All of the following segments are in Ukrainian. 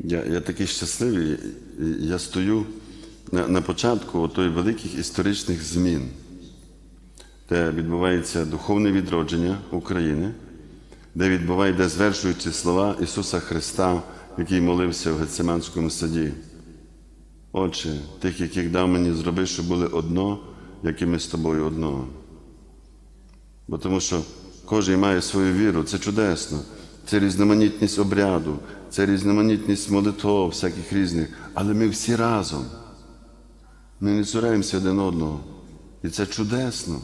Я, я такий щасливий. Я стою на, на початку той великих історичних змін, де відбувається духовне відродження України, де відбуває, де звершуються слова Ісуса Христа, який молився в Гециманському саді. Отче, тих, яких дав мені зроби, щоб були одно, як і ми з тобою одно. Бо тому що кожен має свою віру, це чудесно. Це різноманітність обряду, це різноманітність молитв, всяких різних. Але ми всі разом. Ми не цураємося один одного. І це чудесно.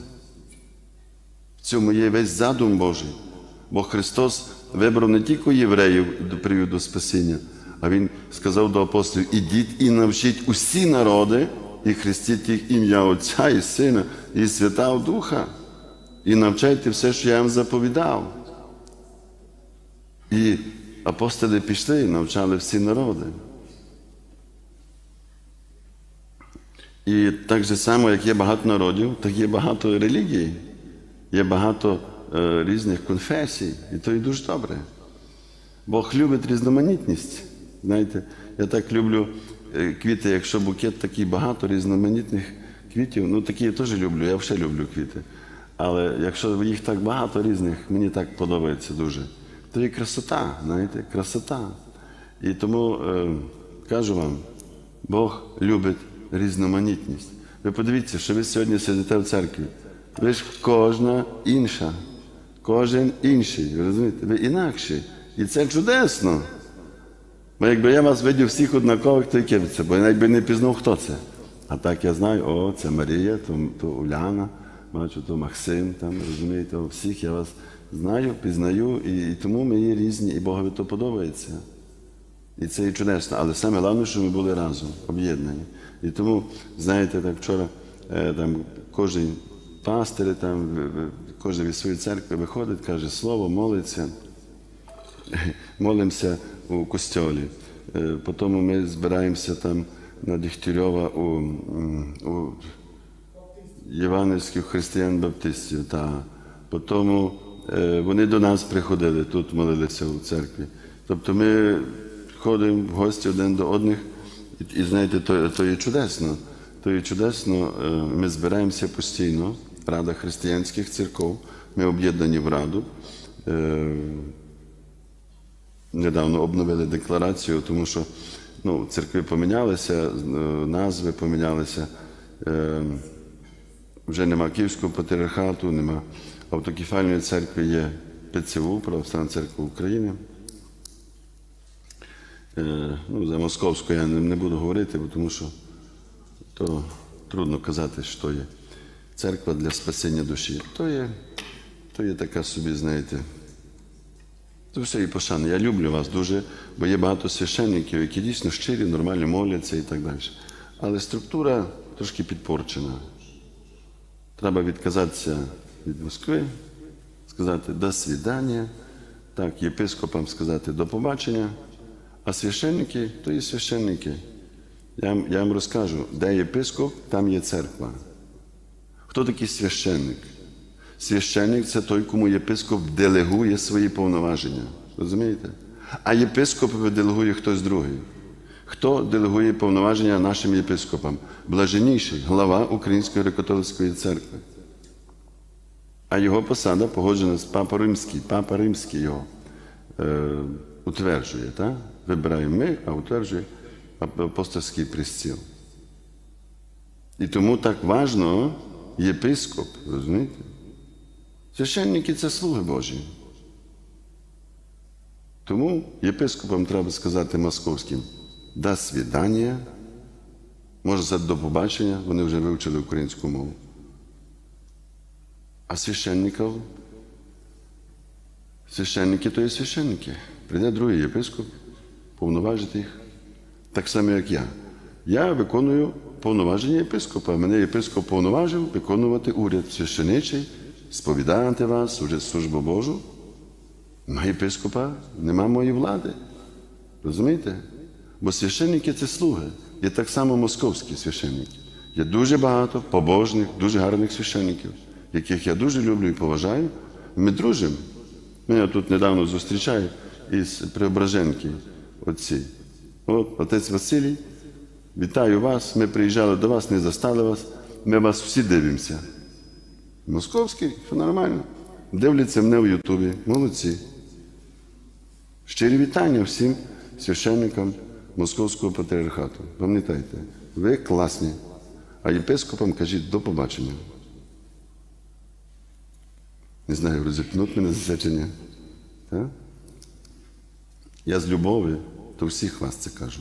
В цьому є весь задум Божий. Бо Христос вибрав не тільки євреїв до приводу спасіння, а Він сказав до апостолів: ідіть і навчіть усі народи, і хрестіть їх ім'я Отця і Сина, і Святого Духа, і навчайте все, що я вам заповідав. І апостоли пішли і навчали всі народи. І так же само, як є багато народів, так є багато релігій, є багато е, різних конфесій, і то і дуже добре. Бог любить різноманітність. Знаєте, я так люблю квіти, якщо букет такий багато різноманітних квітів, ну такі я теж люблю, я взагалі люблю квіти. Але якщо їх так багато різних, мені так подобається дуже, то є красота, знаєте, красота. І тому е, кажу вам, Бог любить різноманітність. Ви подивіться, що ви сьогодні сидите в церкві. Ви ж кожна інша, кожен інший. Ви розумієте? Ви інакші. І це чудесно. Бо якби я вас видів всіх однакових, то яке це? Бо я навіть би не пізнав, хто це. А так я знаю, о, це Марія, то, то Уляна, бачу, то Максим, там, розумієте, всіх я вас знаю, пізнаю, і, і тому ми є різні, і Богові то подобається. І це і чудесно. Але саме головне, що ми були разом, об'єднані. І тому, знаєте, так вчора е, там кожен пастир, там, кожен від своєї церкви виходить, каже слово, молиться, молимося у костьолі. Е, Потім ми збираємося там на Дегтярьова у, у євангельських християн-баптистів. Потім вони до нас приходили, тут молилися у церкві. Тобто ми ходимо в гості один до одних, і, і знаєте, то, то є чудесно. То є чудесно, е, ми збираємося постійно, Рада християнських церков, ми об'єднані в Раду. Е, недавно обновили декларацію, тому що ну, церкви помінялися, е, назви помінялися. Е, Вже нема Київського патріархату, нема автокефальної церкви, є ПЦУ, Православна церква України. Е, Ну, за Московську я не, буду говорити, тому що то трудно казати, що є церква для спасіння душі. То є, то є така собі, знаєте, це все і пошана. Я люблю вас дуже, бо є багато священників, які дійсно щирі, нормально моляться і так далі. Але структура трошки підпорчена. Треба відказатися від Москви, сказати до свідання, так, єпископам сказати до побачення, а священники то є священники. Я, я вам розкажу, де єпископ, там є церква. Хто такий священник? Священник це той, кому єпископ делегує свої повноваження. Розумієте? А єпископ делегує хтось другий. Хто делегує повноваження нашим єпископам? Блаженніший, глава Української греко-католицької церкви. А його посада погоджена з Папа Римський. Папа Римський його е, утверджує. Так? Вибираємо ми, а утверджує апостольський престіл. І тому так важно єпископ, розумієте? Священники це слуги Божі. Тому єпископам треба сказати московським до свідання, може сказати до побачення, вони вже вивчили українську мову. А священників, священники то є священники. Прийде другий єпископ, повноважить їх. Так само, як я. Я виконую повноваження єпископа. Мене єпископ повноважив виконувати уряд священичий, сповідати вас, уже службу Божу. На єпископа нема моєї влади. Розумієте? Бо священники це слуги. Є так само московські священники. Є дуже багато побожних, дуже гарних священників, яких я дуже люблю і поважаю. Ми дружимо. Мене тут недавно зустрічають із Преображенки отці. От, отець Василій, вітаю вас. Ми приїжджали до вас, не застали вас. Ми вас всі дивимося. Московський, все нормально. Дивляться мене в Ютубі. Молодці. Щирі вітання всім священникам Московського патріархату. Пам'ятайте, ви класні. А єпископам кажіть до побачення. Не знаю, розіпнуть мене за це чи ні. Так? Я з любові до всіх вас це кажу.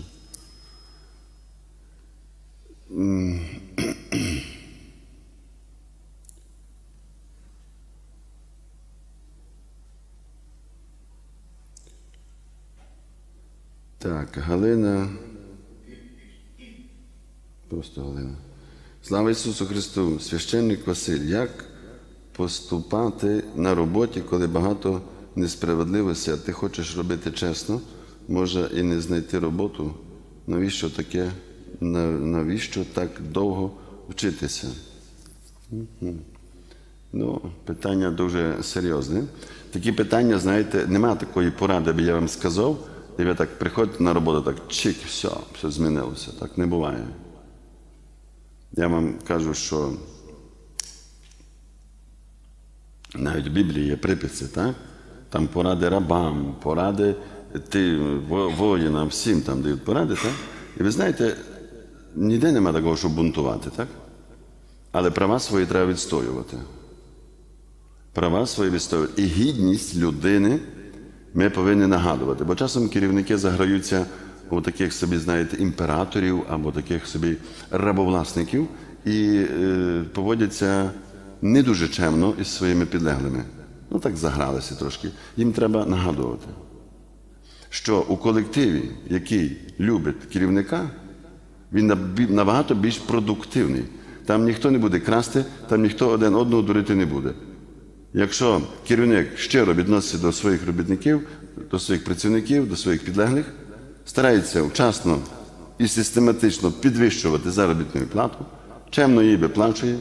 Так, Галина. Просто Галина. Слава Ісусу Христу! Священник Василь, як поступати на роботі, коли багато несправедливості, а ти хочеш робити чесно, може і не знайти роботу? Навіщо таке? Навіщо так довго вчитися? Ну, питання дуже серйозне. Такі питання, знаєте, нема такої поради, аби я вам сказав, і ви так приходите на роботу, так чик, все, все змінилося. Так не буває. Я вам кажу, що навіть в Біблії є приписи, так? Там поради рабам, поради ти, воїнам, всім там дають поради, так? І ви знаєте, ніде нема такого, щоб бунтувати, так? Але права свої треба відстоювати. Права свої відстоювати. І гідність людини ми повинні нагадувати. Бо часом керівники заграються у таких собі, знаєте, імператорів або таких собі рабовласників і е, поводяться не дуже чемно із своїми підлеглими. Ну так загралися трошки. Їм треба нагадувати, що у колективі, який любить керівника, він набагато більш продуктивний. Там ніхто не буде красти, там ніхто один одного дурити не буде. Якщо керівник щиро відноситься до своїх робітників, до своїх працівників, до своїх підлеглих, старається вчасно і систематично підвищувати заробітну плату, чемно її виплачує,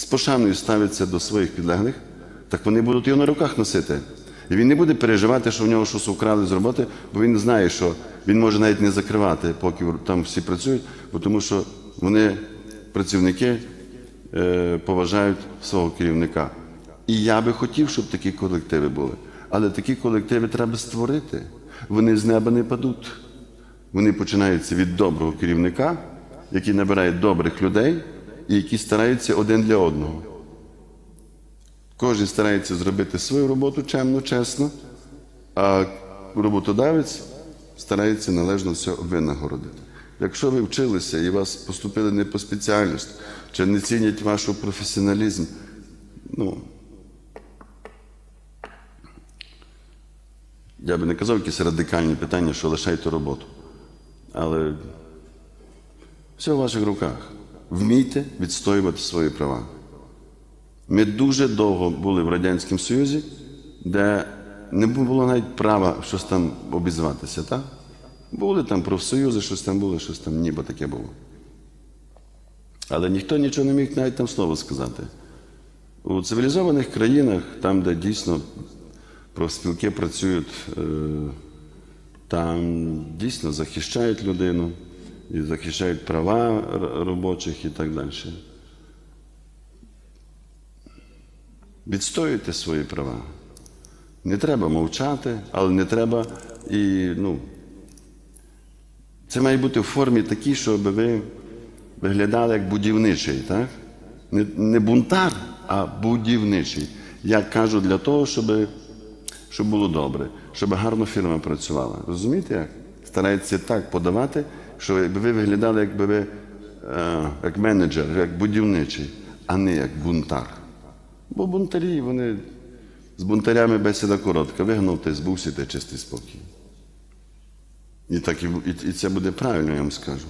з пошаною ставиться до своїх підлеглих, так вони будуть його на руках носити. І він не буде переживати, що в нього щось украли з роботи, бо він знає, що він може навіть не закривати, поки там всі працюють, бо тому що вони, працівники, е, поважають свого керівника. І я би хотів, щоб такі колективи були. Але такі колективи треба створити. Вони з неба не падуть. Вони починаються від доброго керівника, який набирає добрих людей і які стараються один для одного. Кожен старається зробити свою роботу чемно, чесно, а роботодавець старається належно все винагородити. Якщо ви вчилися і вас поступили не по спеціальності, чи не цінять ваш професіоналізм, ну, я би не казав якісь радикальні питання, що лишайте роботу. Але все в ваших руках. Вмійте відстоювати свої права. Ми дуже довго були в Радянському Союзі, де не було навіть права щось там обізватися, так? Були там профсоюзи, щось там було, щось там ніби таке було. Але ніхто нічого не міг навіть там слово сказати. У цивілізованих країнах, там, де дійсно профспілки працюють, е, там дійсно захищають людину і захищають права робочих і так далі. Відстоюйте свої права. Не треба мовчати, але не треба і, ну, це має бути в формі такій, щоб ви виглядали як будівничий, так? Не, не бунтар, а будівничий. Я кажу для того, щоб, щоб було добре, щоб гарно фірма працювала. Розумієте як? Старається так подавати, що якби ви виглядали, якби ви е, як менеджер, як будівничий, а не як бунтар. Бо бунтарі, вони з бунтарями бесіда коротка. Вигнав ти, збувся, ти чистий спокій. І так і, і це буде правильно, я вам скажу.